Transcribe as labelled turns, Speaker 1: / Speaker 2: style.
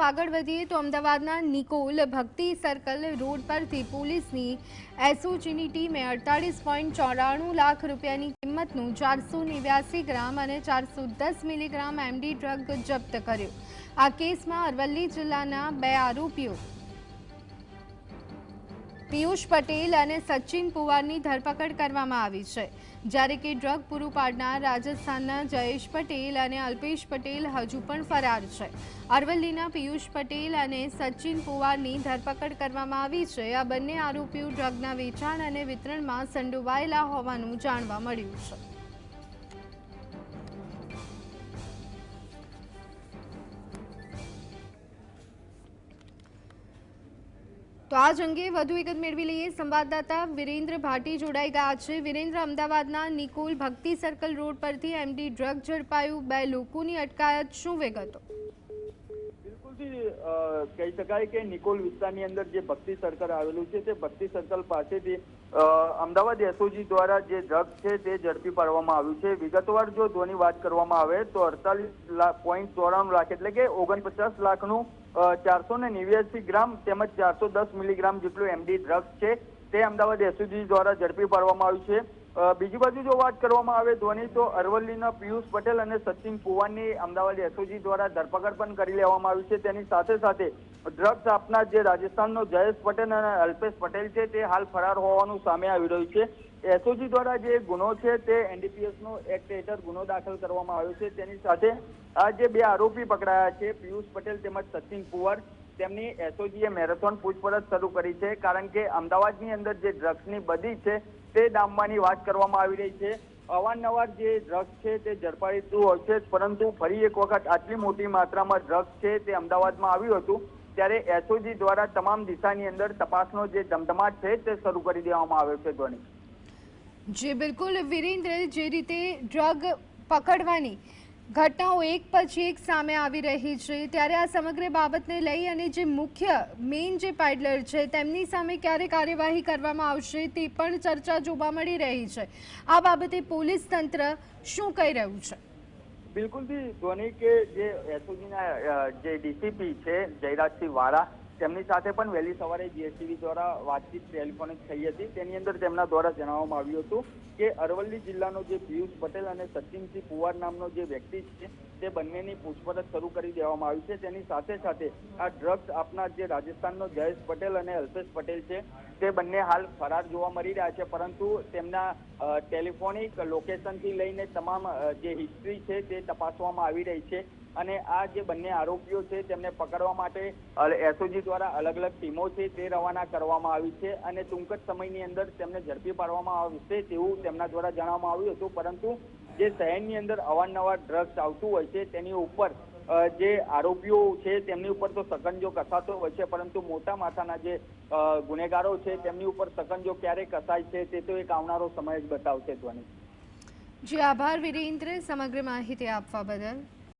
Speaker 1: આગળ વધીએ તો અમદાવાદના નિકોલ ભક્તિ સર્કલ રોડ પરથી પોલીસની એસઓજીની ટીમે અડતાલીસ પોઈન્ટ ચોરાણું લાખ રૂપિયાની કિંમતનું ચારસો નેવ્યાસી ગ્રામ અને ચારસો દસ મિલીગ્રામ એમડી ડ્રગ જપ્ત કર્યો. આ કેસમાં અરવલ્લી જિલ્લાના બે આરોપીઓ પિયુષ પટેલ અને સચિન પુવારની ધરપકડ કરવામાં આવી છે. જ્યારે કે ડ્રગ પૂરું પાડનાર રાજસ્થાનના જયેશ પટેલ અને અલ્પેશ પટેલ હજુ પણ ફરાર છે. અરવલ્લીના પિયુષ પટેલ અને સચિન પુવારની ધરપકડ કરવામાં આવી છે. આ બંને આરોપીઓ ડ્રગના વેચાણ અને વિતરણમાં સંડોવાયેલા હોવાનું જાણવા મળ્યું છે. તો આજ અંગે વધુ વિગત મેળવી લઈએ. સંવાદદાતા વિરેન્દ્ર ભાટી જોડાઈ ગયા છે. વિરેન્દ્ર, અમદાવાદના નિકોલ ભક્તિ સર્કલ રોડ પરથી એમડી ડ્રગ ઝડપાયું. બે લોકોની અટકાયત. શું વિગતો?
Speaker 2: કહી શકાય કે નિકોલ વિસ્તારની અંદર જે ભક્તિ સર્કલ આવેલું છે, તે ભક્તિ સર્કલ પાસેથી અમદાવાદ એસઓજી દ્વારા જે ડ્રગ છે, તે ઝડપી પાડવામાં આવ્યું છે. વિગતવાર જો ધોની વાત કરવામાં આવે, તો અડતાલીસ લાખ પોઈન્ટ ચોરાણું લાખ એટલે કે ઓગણપચાસ લાખનું ચારસો ને નેવ્યાસી ગ્રામ તેમજ ચારસો દસ મિલીગ્રામ જેટલું એમડી ડ્રગ્સ છે. તે અમદાવાદ એસઓજી દ્વારા ઝડપી પાડવામાં આવ્યું છે. બીજી બાજુ જો વાત કરવામાં આવે ધોની તો અરવલ્લીના પિયુષ પટેલ અને સચિન પુવાનની અમદાવાદ એસઓજી દ્વારા ધરપકડ પણ કરી લેવામાં આવી છે. તેની સાથે સાથે ડ્રગ્સ આપનાર જે રાજસ્થાનનો જયેશ પટેલ અને અલ્પેશ પટેલ છે, તે હાલ ફરાર હોવાનું સામે આવી રહ્યું છે. એસઓજી દ્વારા જે ગુનો છે, તે એનડીપીએસનો એક્ટ હેઠળ ગુનો દાખલ કરવામાં આવ્યો છે. તેની સાથે આ જે બે આરોપી પકડાયા છે, પિયુષ પટેલ તેમજ સચિન પુવાર, તેમની એસઓજીએ મેરેથોન પૂછપરછ શરૂ કરી છે. કારણ કે અમદાવાદની અંદર જે ડ્રગ્સની બધી છે તે ડામવાની વાત કરવામાં આવી રહી છે. અવારનવાર જે ડ્રગ્સ છે તે ઝડપાઈતું હોય છે પરંતુ ફરી એક વખત આટલી મોટી માત્રામાં ડ્રગ્સ છે તે અમદાવાદમાં આવ્યું હતું, ત્યારે એસઓજી દ્વારા તમામ દિશાની અંદર તપાસનો જે ધમધમાટ છે તે શરૂ કરી દેવામાં આવ્યો છે ધ્વની.
Speaker 1: જે, બિલકુલ. વિરેન્દ્ર, જે રીતે ડ્રગ પકડવાની ઘટનાઓ એક પછી એક સામે આવી રહી છે. ત્યારે આ સમગ્ર બાબતને લઈ અને જે મુખ્ય મેઇન જે પેડલર છે, તેમની સામે ક્યારે કાર્યવાહી કરવામાં આવશે તે પણ ચર્ચા જોવા મળી રહી છે. આ બાબતે પોલીસ તંત્ર શું કહી રહ્યું છે?
Speaker 2: બિલકુલથી ધોની કે જે એસઓજીના જે ડીસીપી છે, જયરાજસિંહ વાળા તેમની સાથે પણ વહેલી સવારે જીએસટીવી દ્વારા વાતચીત ટેલિફોનિક થઈ હતી. તેની અંદર તેમના દ્વારા જણાવવામાં આવ્યું હતું કે અરવલ્લી જિલ્લાનો જે પિયુષ પટેલ અને સચિનસિંહ પુવાર નામનો જે વ્યક્તિ છે, તે બંનેની પૂછપરછ શરૂ કરી દેવામાં આવી છે. તેની સાથે સાથે આ ડ્રગ્સ આપનાર જે રાજસ્થાનનો જયેશ પટેલ અને અલ્પેશ પટેલ છે, તે બંને હાલ ફરાર જોવા મળી રહ્યા છે. પરંતુ તેમના ટેલિફોનિક લોકેશનથી લઈને તમામ જે હિસ્ટ્રી છે, તે તપાસવામાં આવી રહી છે. અને આ જે બંને આરોપીઓ છે તેમને પકડવા માટે એસઓજી દ્વારા અલગ અલગ ટીમો છે તે રવાના કરવામાં આવી છે અને ટૂંક જ સમયની અંદર તેમને ઝડપી પાડવામાં આવશે તેવું તેમના દ્વારા જણાવવામાં આવ્યું હતું. પરંતુ જે શહેરની અંદર અવારનવાર ડ્રગ્સ આવતું હોય છે તેની ઉપર જે આરોપીઓ છે તેમની ઉપર તો સકંજો કસાતો હોય છે, પરંતુ મોટા માથાના જે ગુનેગારો છે તેમની ઉપર સકંજો ક્યારે કસાય છે તે તો એક આવનારો સમય જ બતાવશે ધ્વનિ.
Speaker 1: જી, આભાર વિરેન્દ્ર. સમગ્ર માહિતી આપવા બદલ.